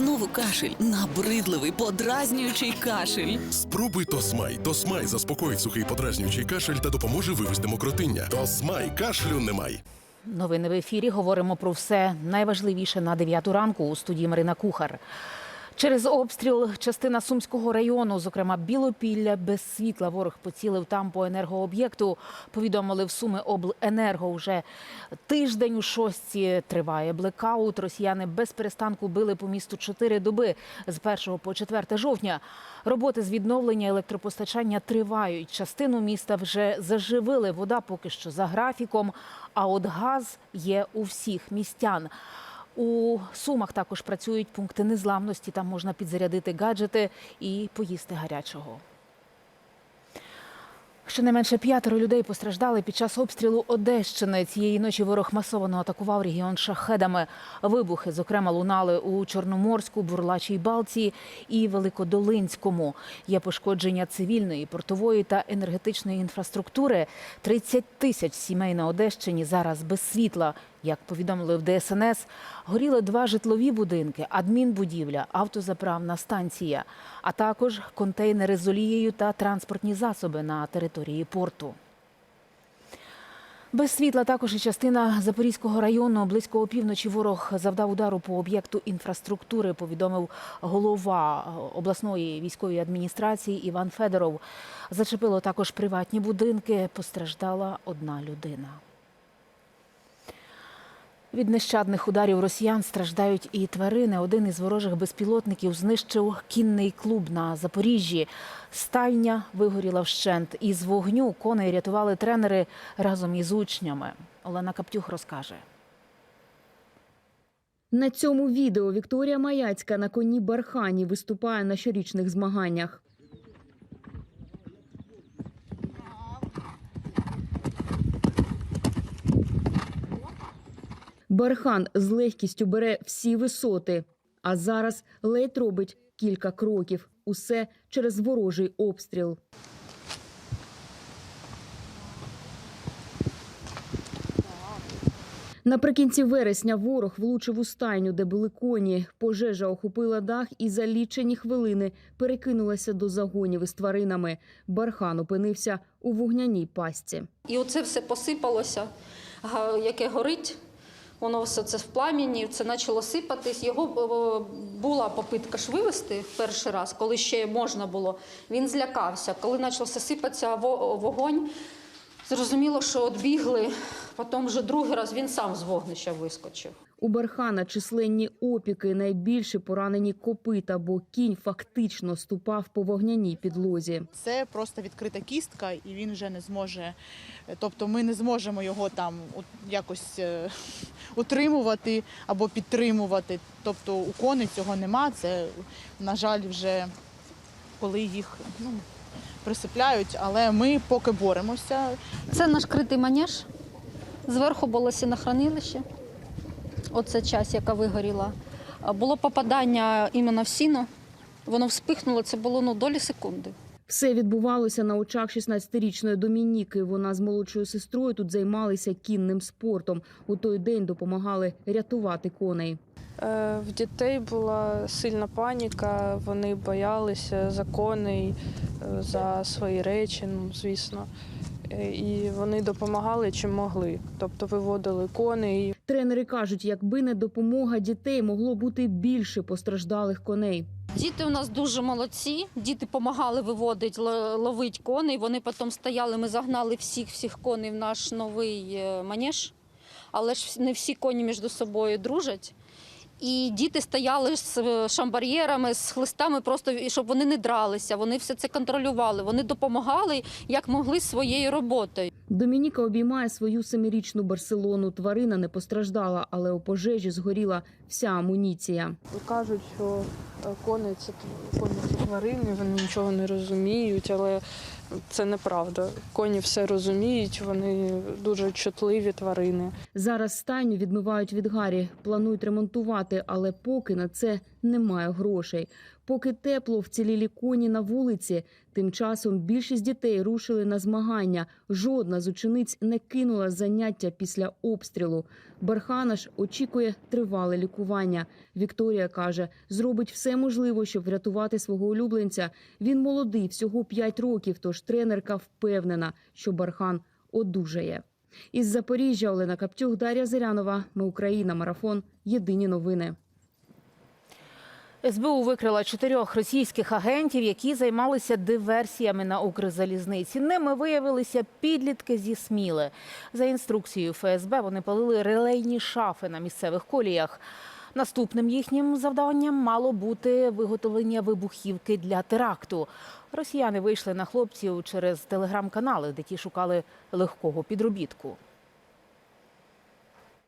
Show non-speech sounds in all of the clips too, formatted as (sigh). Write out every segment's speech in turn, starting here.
Знову кашель, набридливий, подразнюючий кашель. Спробуй Тосмай. Тосмай заспокоїть сухий подразнюючий кашель та допоможе вивести мокротиння. Тосмай кашлю немай. Новини в ефірі. Говоримо про все найважливіше на 9 ранку у студії Марина Кухар. Через обстріл частина Сумського району, зокрема Білопілля, без світла ворог поцілив там по енергооб'єкту. Повідомили в Суми обленерго. Вже тиждень у шостці триває блекаут. Росіяни без перестанку били по місту чотири доби з 1 по 4 жовтня. Роботи з відновлення електропостачання тривають. Частину міста вже заживили. Вода поки що за графіком. А от газ є у всіх містян. У Сумах також працюють пункти незламності. Там можна підзарядити гаджети і поїсти гарячого. Щонайменше п'ятеро людей постраждали під час обстрілу Одещини. Цієї ночі ворог масово атакував регіон шахедами. Вибухи, зокрема, лунали у Чорноморську, Бурлачій Балці і Великодолинському. Є пошкодження цивільної, портової та енергетичної інфраструктури. 30 тисяч сімей на Одещині зараз без світла. Як повідомили в ДСНС, горіли два житлові будинки, адмінбудівля, автозаправна станція, а також контейнери з олією та транспортні засоби на території порту. Без світла також і частина Запорізького району. Близько опівночі ворог завдав удару по об'єкту інфраструктури, повідомив голова обласної військової адміністрації Іван Федоров. Зачепило також приватні будинки. Постраждала одна людина. Від нещадних ударів росіян страждають і тварини. Один із ворожих безпілотників знищив кінний клуб на Запоріжжі. Стайня вигоріла вщент. Із вогню коней рятували тренери разом із учнями. Олена Каптюх розкаже. На цьому відео Вікторія Маяцька на коні Бархані виступає на щорічних змаганнях. Бархан з легкістю бере всі висоти, а зараз ледь робить кілька кроків. Усе через ворожий обстріл. Наприкінці вересня ворог влучив у стайню, де були коні. Пожежа охопила дах і за лічені хвилини перекинулася до загонів із тваринами. Бархан опинився у вогняній пастці. І оце все посипалося, яке горить. Воно все це в пламені, це почало сипатись. Його е, була попитка ж вивезти в перший раз, коли ще можна було. Він злякався. Коли почався сипатися во- вогонь, зрозуміло, що отбігли. Потім вже другий раз він сам з вогнища вискочив. У Бархана численні опіки, найбільше поранені копита, бо кінь фактично ступав по вогняній підлозі. Це просто відкрита кістка, і він вже не зможе. Тобто ми не зможемо його там якось е, (laughs) утримувати або підтримувати. Тобто у коней цього нема. Це, на жаль, вже коли їх ну, присипляють, але ми поки боремося. Це наш критий манеж. Зверху було сінохранилище. Оце часть, яка вигоріла. Було попадання іменно в сіно. Воно вспихнуло, це було ну, долі секунди. Все відбувалося на очах 16-річної Домініки. Вона з молодшою сестрою тут займалися кінним спортом. У той день допомагали рятувати коней. Е, В дітей була сильна паніка, вони боялися за коней, е, за свої речі, ну, звісно. Е, І вони допомагали чим могли. Тобто виводили коней, Тренери кажуть, якби не допомога дітей, могло бути більше постраждалих коней. Діти у нас дуже молодці. Діти допомагали виводити, ловити коней. Вони потім стояли, ми загнали всіх всіх коней в наш новий манеж. Але ж не всі коні між собою дружать. І діти стояли з е, шамбар'єрами, з хлистами, просто щоб вони не дралися. Вони все це контролювали. Вони допомагали як могли своєю роботою. Домініка обіймає свою семирічну Барселону. Тварина не постраждала, але у пожежі згоріла вся амуніція. кажуть, що е, коні це коні це тварини, вони нічого не розуміють, але це неправда. Коні все розуміють, вони дуже чутливі тварини. Зараз стайню відмивають від гарі, планують ремонтувати, але поки на це немає грошей. Поки тепло, вцілілі коні на вулиці, Тим часом більшість дітей рушили на змагання. Жодна з учениць не кинула заняття після обстрілу. Бархана ж очікує тривале лікування. Вікторія каже, зробить все можливе, щоб врятувати свого улюбленця. Він молодий, всього 5 років. Тож тренерка впевнена, що Бархан одужає. Із Запоріжжя Олена Каптюх, Дар'я Зирянова. Ми Україна. Марафон. Єдині новини. СБУ викрила чотирьох російських агентів, які займалися диверсіями на Укрзалізниці. Ними виявилися підлітки зі Сміли. За інструкцією ФСБ вони палили релейні шафи на місцевих коліях. Наступним їхнім завданням мало бути виготовлення вибухівки для теракту. Росіяни вийшли на хлопців через телеграм-канали, де ті шукали легкого підробітку.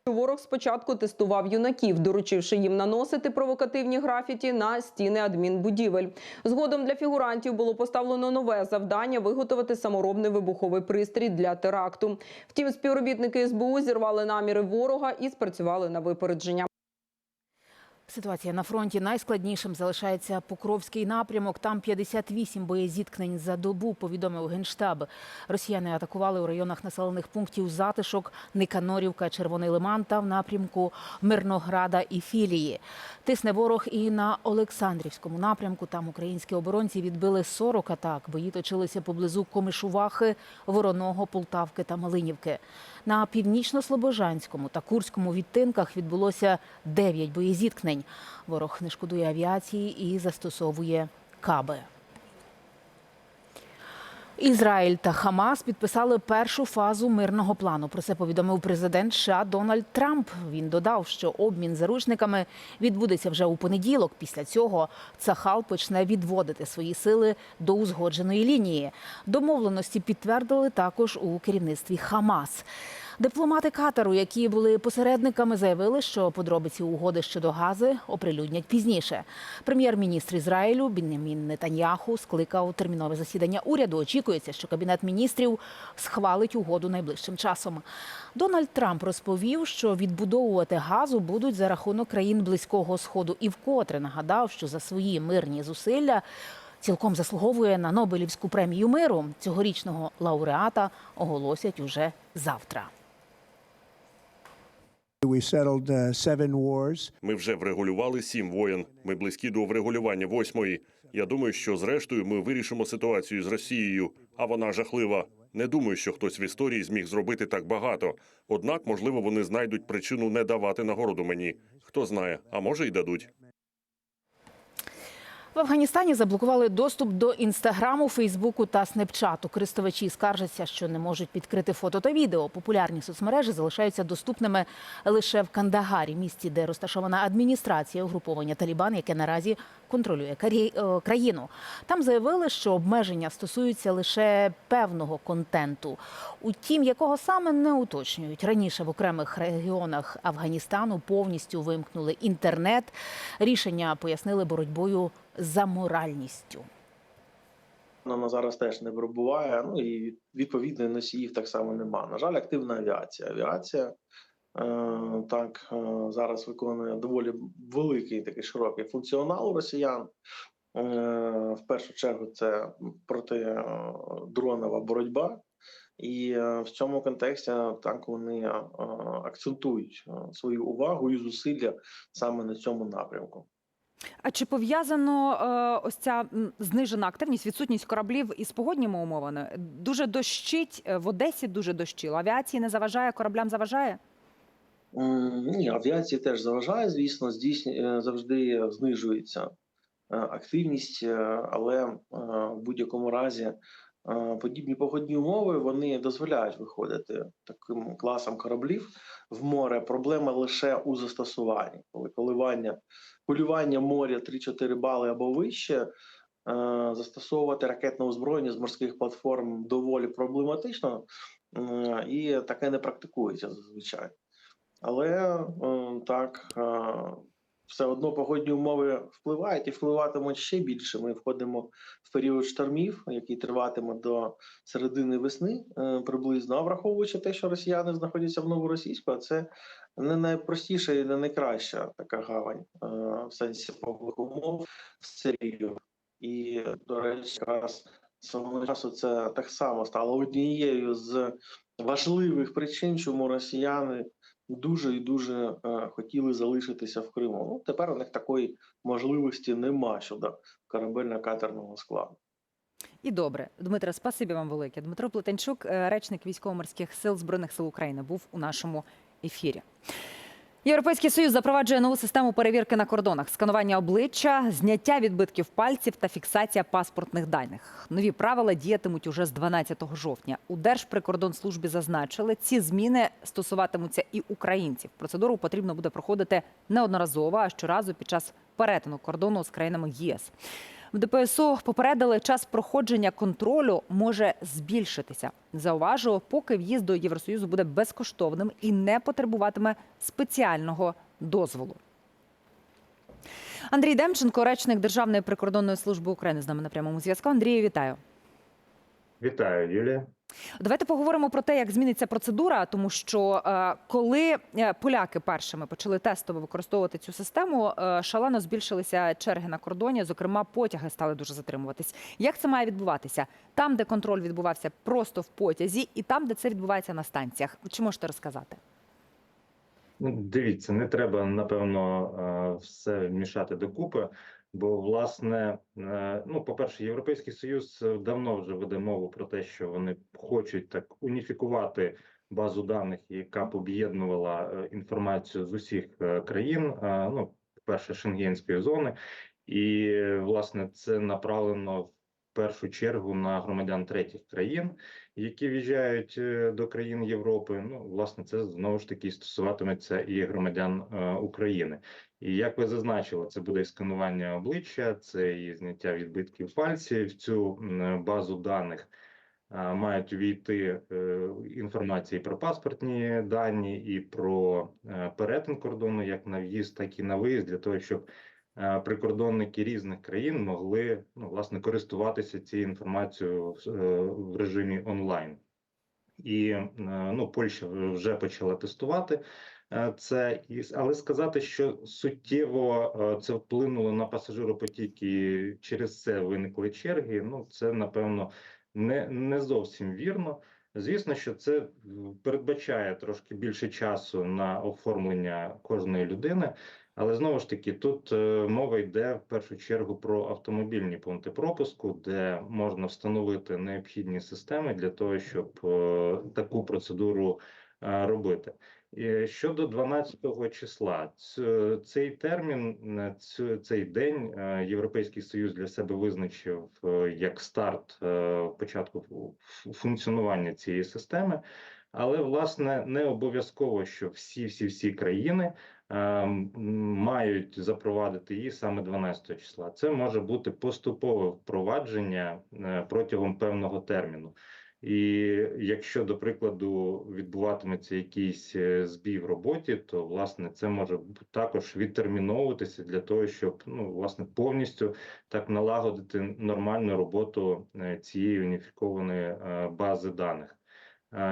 Ворог спочатку тестував юнаків, доручивши їм наносити провокативні графіті на стіни адмінбудівель. Згодом для фігурантів було поставлено нове завдання виготовити саморобний вибуховий пристрій для теракту. Втім, співробітники СБУ зірвали наміри ворога і спрацювали на випередження. Ситуація на фронті найскладнішим залишається Покровський напрямок. Там 58 боєзіткнень за добу, повідомив Генштаб. Росіяни атакували у районах населених пунктів Затишок, Никанорівка, Червоний Лиман та в напрямку Мирнограда і Філії. Тисне ворог і на Олександрівському напрямку. Там українські оборонці відбили 40 атак. Бої точилися поблизу Комишувахи, Вороного, Полтавки та Малинівки. На північно-слобожанському та Курському відтинках відбулося 9 боєзіткнень. Ворог не шкодує авіації і застосовує каби. Ізраїль та Хамас підписали першу фазу мирного плану. Про це повідомив президент США Дональд Трамп. Він додав, що обмін заручниками відбудеться вже у понеділок. Після цього Цахал почне відводити свої сили до узгодженої лінії. Домовленості підтвердили також у керівництві Хамас. Дипломати Катару, які були посередниками, заявили, що подробиці угоди щодо гази оприлюднять пізніше. Прем'єр-міністр Ізраїлю Бінямін Нетаньяху скликав термінове засідання уряду. Очікується, що кабінет міністрів схвалить угоду найближчим часом. Дональд Трамп розповів, що відбудовувати газу будуть за рахунок країн близького сходу, і вкотре нагадав, що за свої мирні зусилля. Цілком заслуговує на Нобелівську премію миру. Цьогорічного лауреата оголосять уже завтра. Ми вже врегулювали сім воєн. Ми близькі до врегулювання восьмої. Я думаю, що зрештою ми вирішимо ситуацію з Росією, а вона жахлива. Не думаю, що хтось в історії зміг зробити так багато. Однак, можливо, вони знайдуть причину не давати нагороду мені. Хто знає, а може й дадуть. В Афганістані заблокували доступ до інстаграму, Фейсбуку та Снепчату. Користувачі скаржаться, що не можуть підкрити фото та відео. Популярні соцмережі залишаються доступними лише в Кандагарі, місті, де розташована адміністрація угруповання Талібан, яке наразі контролює е, країну. Там заявили, що обмеження стосуються лише певного контенту. Утім, якого саме не уточнюють. Раніше в окремих регіонах Афганістану повністю вимкнули інтернет. Рішення пояснили боротьбою за моральністю. Вона зараз теж не пробуває. Ну і відповідно носіїв так само нема. На жаль, активна авіація. Авіація так е, зараз виконує доволі великий такий широкий функціонал росіян. Е, в першу чергу це протидронова боротьба. І е, в цьому контексті так вони е, акцентують е, свою увагу і зусилля саме на цьому напрямку. А чи пов'язано е, ось ця знижена активність, відсутність кораблів із погодніми умовами? Дуже дощить е, в Одесі, дуже дощило. Авіації не заважає, кораблям заважає? М, Ні, авіації теж заважає, звісно, здійснює завжди знижується е, активність, е, але е, в будь-якому разі е, подібні погодні умови вони дозволяють виходити таким класом кораблів в море. Проблема лише у застосуванні, коли коливання полювання моря 3-4 бали або вище. е, Застосовувати ракетне озброєння з морських платформ доволі проблематично, е, і таке не практикується зазвичай. Але е, так е, все одно погодні умови впливають і впливатимуть ще більше. Ми входимо в період штормів, який триватиме до середини весни е, приблизно. А враховуючи те, що росіяни знаходяться в новоросійську, а це не найпростіша і не найкраща така гавань в сенсі погодних умов в Сирію. І, до речі, якраз свого часу це так само стало однією з важливих причин, чому росіяни дуже і дуже е, хотіли залишитися в Криму. Ну, тепер у них такої можливості нема щодо корабельно-катерного складу. І добре, Дмитро, спасибі вам велике. Дмитро Плетенчук, е, речник військово-морських сил збройних сил України, був у нашому ефірі. Європейський союз запроваджує нову систему перевірки на кордонах: сканування обличчя, зняття відбитків пальців та фіксація паспортних даних. Нові правила діятимуть уже з 12 жовтня. У Держприкордонслужбі зазначили, ці зміни стосуватимуться і українців. Процедуру потрібно буде проходити неодноразово, а щоразу під час перетину кордону з країнами ЄС. В ДПСО попередили, час проходження контролю може збільшитися. Зауважу, поки в'їзд до Євросоюзу буде безкоштовним і не потребуватиме спеціального дозволу. Андрій Демченко, речник Державної прикордонної служби України, з нами на прямому зв'язку. Андрію, вітаю. Вітаю, Юлія. Давайте поговоримо про те, як зміниться процедура, тому що е, коли е, поляки першими почали тестово використовувати цю систему, е, шалено збільшилися черги на кордоні. Зокрема, потяги стали дуже затримуватись. Як це має відбуватися? Там, де контроль відбувався просто в потязі, і там, де це відбувається на станціях. Чи можете розказати? Ну, Дивіться, не треба напевно все мішати докупи. Бо, власне, е, ну, по-перше, Європейський Союз е, давно вже веде мову про те, що вони хочуть так уніфікувати базу даних, яка б об'єднувала е, інформацію з усіх країн. Ну, по-перше, шенгенської зони, і власне це направлено в першу чергу на громадян третіх країн, які в'їжджають до країн Європи. Ну, власне, це знову ж таки стосуватиметься і громадян України. І як ви зазначили, це буде і сканування обличчя, це і зняття відбитків пальців. В цю базу даних мають увійти е, інформації про паспортні дані і про е, перетин кордону, як на в'їзд, так і на виїзд, для того, щоб е, прикордонники різних країн могли ну, власне користуватися цією інформацією в, режимі онлайн. І ну, Польща вже почала тестувати це, і але сказати, що суттєво е, це вплинуло на пасажиропотік і через це виникли черги. Ну це напевно не, не зовсім вірно. Звісно, що це передбачає трошки більше часу на оформлення кожної людини. Але знову ж таки, тут е, мова йде в першу чергу про автомобільні пункти пропуску, де можна встановити необхідні системи для того, щоб е, таку процедуру е, робити. І щодо 12 числа, цей термін, е, цей день е, Європейський Союз для себе визначив е, як старт е, початку фу- фу- функціонування цієї системи. Але власне не обов'язково, що всі всі всі країни е, мають запровадити її саме 12 числа. Це може бути поступове впровадження е, протягом певного терміну. І якщо, до прикладу, відбуватиметься якийсь е, збій в роботі, то власне це може також відтерміновуватися для того, щоб ну власне повністю так налагодити нормальну роботу е, цієї уніфікованої е, бази даних.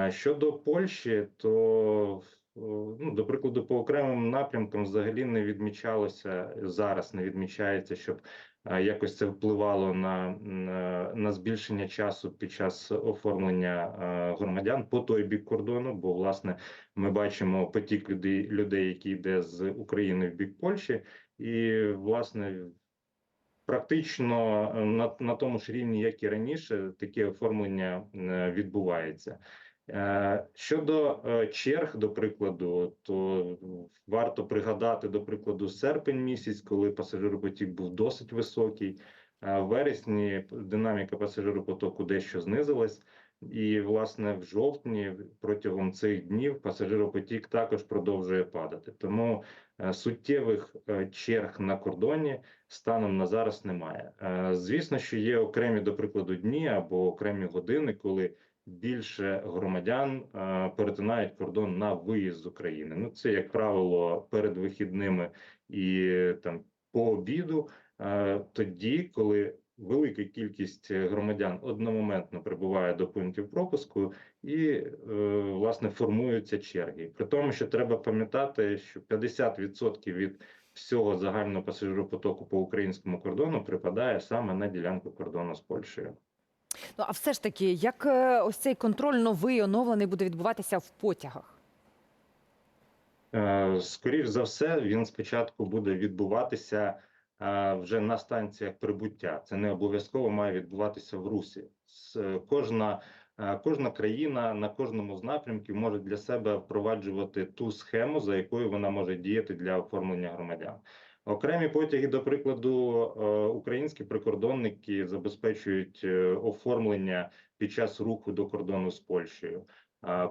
Щодо Польщі, то ну, до прикладу, по окремим напрямкам взагалі не відмічалося зараз, не відмічається, щоб якось це впливало на, на, збільшення часу під час оформлення громадян по той бік кордону. Бо власне ми бачимо потік людей, людей, які йде з України в бік Польщі, і власне. Практично е, на, на тому ж рівні, як і раніше, таке оформлення е, відбувається. Е, Щодо е, черг, до прикладу, то варто пригадати, до прикладу, серпень місяць, коли пасажиропотік був досить високий. Е, В вересні динаміка пасажиропотоку дещо знизилась, і власне в жовтні протягом цих днів пасажиропотік також продовжує падати. Тому суттєвих черг на кордоні станом на зараз немає. Звісно, що є окремі, до прикладу, дні або окремі години, коли більше громадян е, перетинають кордон на виїзд з України. Ну це як правило перед вихідними і там по обіду, е, тоді, коли велика кількість громадян одномоментно прибуває до пунктів пропуску і е, власне формуються черги. При тому, що треба пам'ятати, що 50% від всього загального пасажиропотоку по українському кордону припадає саме на ділянку кордону з Польщею. Ну а все ж таки, як е, ось цей контроль новий оновлений буде відбуватися в потягах? Е, Скоріш за все, він спочатку буде відбуватися е, вже на станціях прибуття. Це не обов'язково має відбуватися в русі. Кожна, кожна країна на кожному з напрямків може для себе впроваджувати ту схему, за якою вона може діяти для оформлення громадян. Окремі потяги, до прикладу, е, українські прикордонники забезпечують е, оформлення під час руху до кордону з Польщею.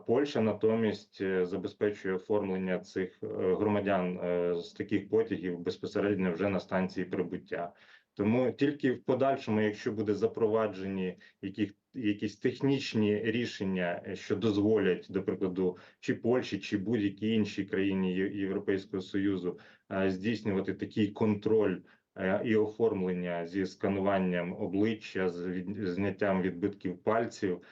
Польща натомість е, забезпечує оформлення цих громадян з таких потягів безпосередньо вже на станції прибуття. Тому тільки в подальшому, якщо буде запроваджені яких, якісь технічні рішення, е, що дозволять, до прикладу, чи Польщі, чи будь-якій іншій країні Європейського союзу е, здійснювати такий контроль е, і оформлення зі скануванням обличчя, з зняттям відбитків пальців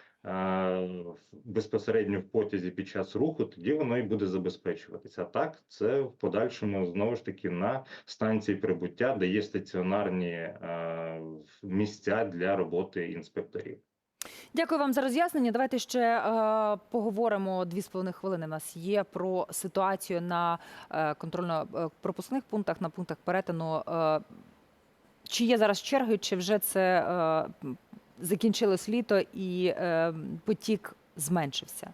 безпосередньо в потязі під час руху, тоді воно і буде забезпечуватися. А так, це в подальшому знову ж таки на станції прибуття, де є стаціонарні е, місця для роботи інспекторів. Дякую вам за роз'яснення. Давайте ще е, поговоримо дві з половиною хвилини. У нас є про ситуацію на е, контрольно-пропускних пунктах, на пунктах перетину. Е, чи є зараз черги, чи вже це е, закінчилось літо і е, потік зменшився?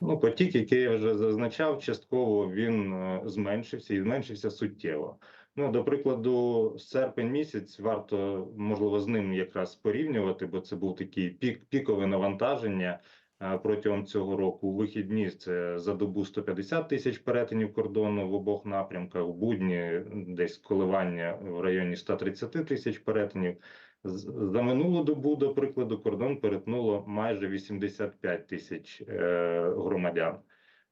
Ну, потік, який я вже зазначав, частково він е, зменшився і зменшився суттєво. Ну, до прикладу, серпень місяць варто можливо з ним якраз порівнювати, бо це був такий пік пікове навантаження е, протягом цього року. У вихідні це за добу 150 тисяч перетинів кордону в обох напрямках. У будні десь коливання в районі 130 тисяч перетинів. За минулу добу, до прикладу, кордон перетнуло майже 85 тисяч е, громадян.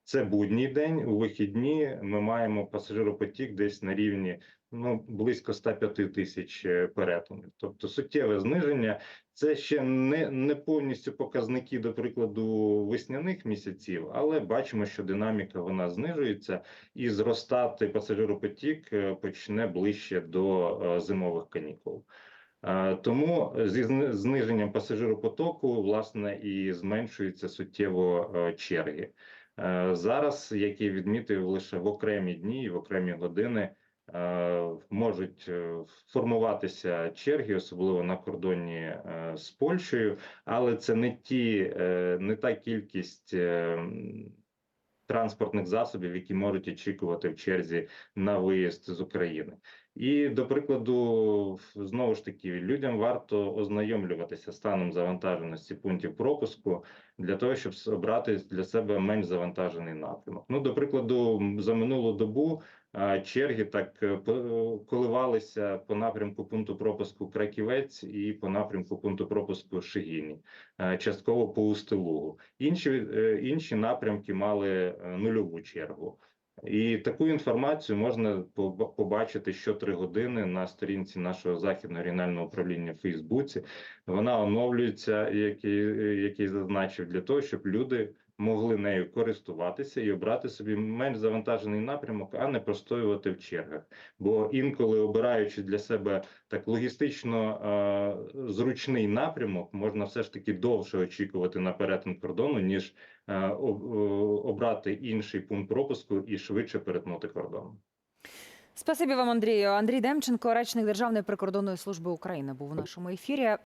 Це будній день. У вихідні ми маємо пасажиропотік десь на рівні ну близько 105 тисяч е, перетинів. Тобто суттєве зниження. Це ще не, не повністю показники, до прикладу, весняних місяців, але бачимо, що динаміка вона знижується, і зростати пасажиропотік е, почне ближче до зимових канікул. Е, Тому зі зниженням пасажиропотоку власне і зменшуються суттєво е, черги. Е, Зараз, як я відмітив, лише в окремі дні і в окремі години е, можуть е, формуватися черги, особливо на кордоні е, з Польщею, але це не ті, е, не та кількість е, транспортних засобів, які можуть очікувати в черзі на виїзд з України. І до прикладу, знову ж таки, людям варто ознайомлюватися станом завантаженості пунктів пропуску для того, щоб обрати для себе менш завантажений напрямок. Ну, до прикладу, за минулу добу черги так е, по- коливалися по напрямку пункту пропуску Краківець і по напрямку пункту пропуску Шигіні, е, частково по Устилугу. Інші е, інші напрямки мали е, нульову чергу. І таку інформацію можна поб- побачити щотри години на сторінці нашого західного регіонального управління в Фейсбуці. Вона оновлюється, як і, як і зазначив, для того, щоб люди могли нею користуватися і обрати собі менш завантажений напрямок, а не простоювати в чергах. Бо інколи обираючи для себе так логістично е, зручний напрямок, можна все ж таки довше очікувати на перетин кордону, ніж обрати інший пункт пропуску і швидше перетнути кордон. Спасибі вам, Андрію. Андрій Демченко, речник Державної прикордонної служби України, був у нашому ефірі.